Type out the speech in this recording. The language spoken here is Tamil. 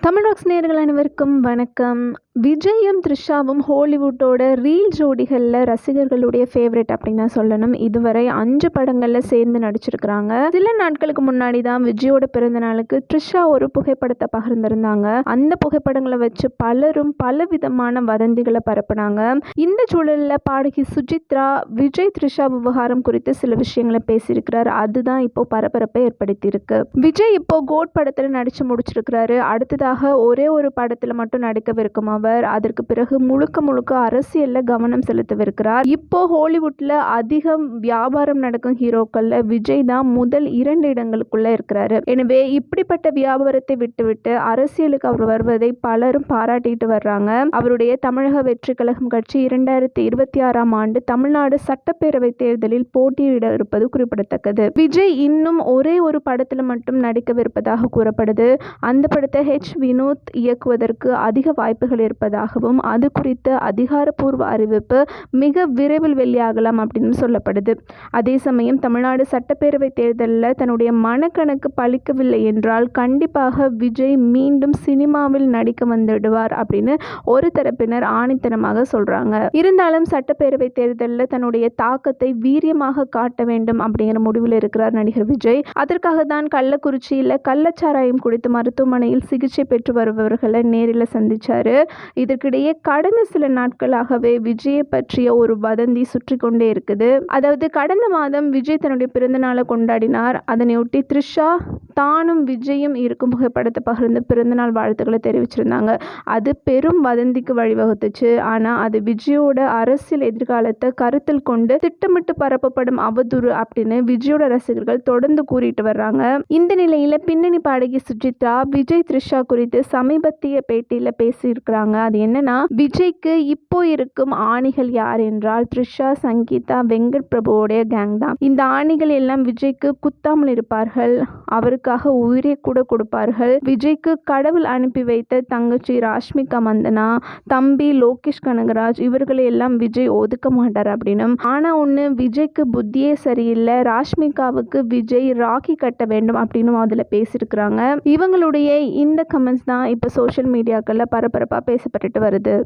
தமிழ் ராக்ஸ் நேயர்கள் அனைவருக்கும் வணக்கம். விஜயும் த்ரிஷாவும் ஹாலிவுட்டோட ரீல் ஜோடிகளில் ரசிகர்களுடைய ஃபேவரட் அப்படின்னு தான் சொல்லணும். இதுவரை அஞ்சு படங்களில் சேர்ந்து நடிச்சிருக்கிறாங்க. சில நாட்களுக்கு முன்னாடி தான் விஜயோட பிறந்த நாளுக்கு த்ரிஷா ஒரு புகைப்படத்தை பகிர்ந்திருந்தாங்க. அந்த புகைப்படங்களை வச்சு பலரும் பல விதமான வதந்திகளை பரப்புனாங்க. இந்த சூழலில் பாடகி சுஜித்ரா விஜய் த்ரிஷா விவகாரம் குறித்து சில விஷயங்களை பேசியிருக்கிறார். அதுதான் இப்போ பரபரப்பை ஏற்படுத்தியிருக்கு. விஜய் இப்போ கோட் படத்தில் நடிச்சு முடிச்சிருக்கிறாரு. அடுத்ததாக ஒரே ஒரு படத்தில் மட்டும் நடிக்கவிருக்குமா அவர். அதற்கு பிறகு முழுக்க முழுக்க அரசியலில் கவனம் செலுத்தவிருக்கிறார். இப்போ ஹாலிவுட்டில் அதிகம் வியாபாரம் நடக்கும் ஹீரோக்கள்ல விஜய் தான் முதல் இரண்டு இடங்களுக்குள்ள இருக்கிறாரு. எனவே இப்படிப்பட்ட வியாபாரத்தை விட்டுவிட்டு அரசியலுக்கு அவர் வருவதை பலரும் பாராட்டிட்டு வர்றாங்க. அவருடைய தமிழக வெற்றி கழகம் கட்சி இரண்டாயிரத்தி இருபத்தி ஆறாம் ஆண்டு தமிழ்நாடு சட்டப்பேரவை தேர்தலில் போட்டியிட இருப்பது குறிப்பிடத்தக்கது. விஜய் இன்னும் ஒரே ஒரு படத்தில் மட்டும் நடிக்கவிருப்பதாக கூறப்படுது. அந்த படத்தை ஹெச் வினோத் இயக்குவதற்கு அதிக வாய்ப்புகள் இருப்பதாகவும் அது குறித்த அதிகாரப்பூர்வ அறிவிப்பு மிக விரைவில் வெளியாகலாம் அப்படின்னு சொல்லப்படுது. அதே சமயம் தமிழ்நாடு சட்டப்பேரவை தேர்தலில் தன்னுடைய மனக்கணக்கு பழிக்கவில்லை என்றால் கண்டிப்பாக விஜய் மீண்டும் சினிமாவில் நடிக்க வந்துடுவார் அப்படின்னு ஒரு தரப்பினர் ஆணித்தனமாக சொல்றாங்க. இருந்தாலும் சட்டப்பேரவை தேர்தலில் தன்னுடைய தாக்கத்தை வீரியமாக காட்ட வேண்டும் அப்படிங்கிற முடிவில் இருக்கிறார் நடிகர் விஜய். அதற்காக தான் கள்ளக்குறிச்சியில் கள்ளச்சாராயம் குடித்து மருத்துவமனையில் சிகிச்சை பெற்று வருபவர்களை நேரில் சந்திச்சாரு. இதற்கிடையே கடந்த சில நாட்களாகவே விஜயை பற்றிய ஒரு வதந்தி சுற்றி கொண்டே இருக்குது. அதாவது கடந்த மாதம் விஜய் தன்னுடைய பிறந்த நாளை கொண்டாடினார். அதனையொட்டி த்ரிஷா தானும் விஜயும் இருக்கும் புகைப்படத்தை பகிர்ந்து பிறந்தநாள் வாழ்த்துக்களை தெரிவிச்சிருந்தாங்க. அது பெரும் வதந்திக்கு வழிவகுத்துச்சு. ஆனால் அது விஜயோட அரசியல் எதிர்காலத்தை கருத்தில் கொண்டு திட்டமிட்டு பரப்பப்படும் அவதூறு அப்படின்னு விஜயோட ரசிகர்கள் தொடர்ந்து கூறிட்டு வர்றாங்க. இந்த நிலையில பின்னணி பாடகி சுஜித்ரா விஜய் த்ரிஷா குறித்து சமீபத்திய பேட்டியில பேசியிருக்கிறாங்க. அது என்னன்னா விஜய்க்கு இப்போ இருக்கும் ஆணிகள் யார் என்றால் த்ரிஷா சங்கீதா வெங்கட் பிரபுவோடைய கேங் தான். இந்த ஆணிகள் எல்லாம் விஜய்க்கு குத்தாமல் இருப்பார்கள். அவருக்கு விஜய்க்காக உயிரை கூட கொடுப்பார்கள். விஜய்க்கு கடவுள் அனுப்பி வைத்த தங்கச்சி ராஷ்மிகா மந்தனா தம்பி லோகேஷ் கனகராஜ் இவர்களை எல்லாம் விஜய் ஒதுக்க மாட்டார் அப்படின்னும். ஆனால் ஒன்று விஜய்க்கு புத்தியே சரியில்லை. ராஷ்மிகாவுக்கு விஜய் ராக்கி கட்ட வேண்டும் அப்படின்னும் அதில் பேசியிருக்கிறாங்க. இவங்களுடைய இந்த கமெண்ட்ஸ் தான் இப்போ சோஷியல் மீடியாக்களில் பரபரப்பாக பேசப்பட்டுட்டு வருது.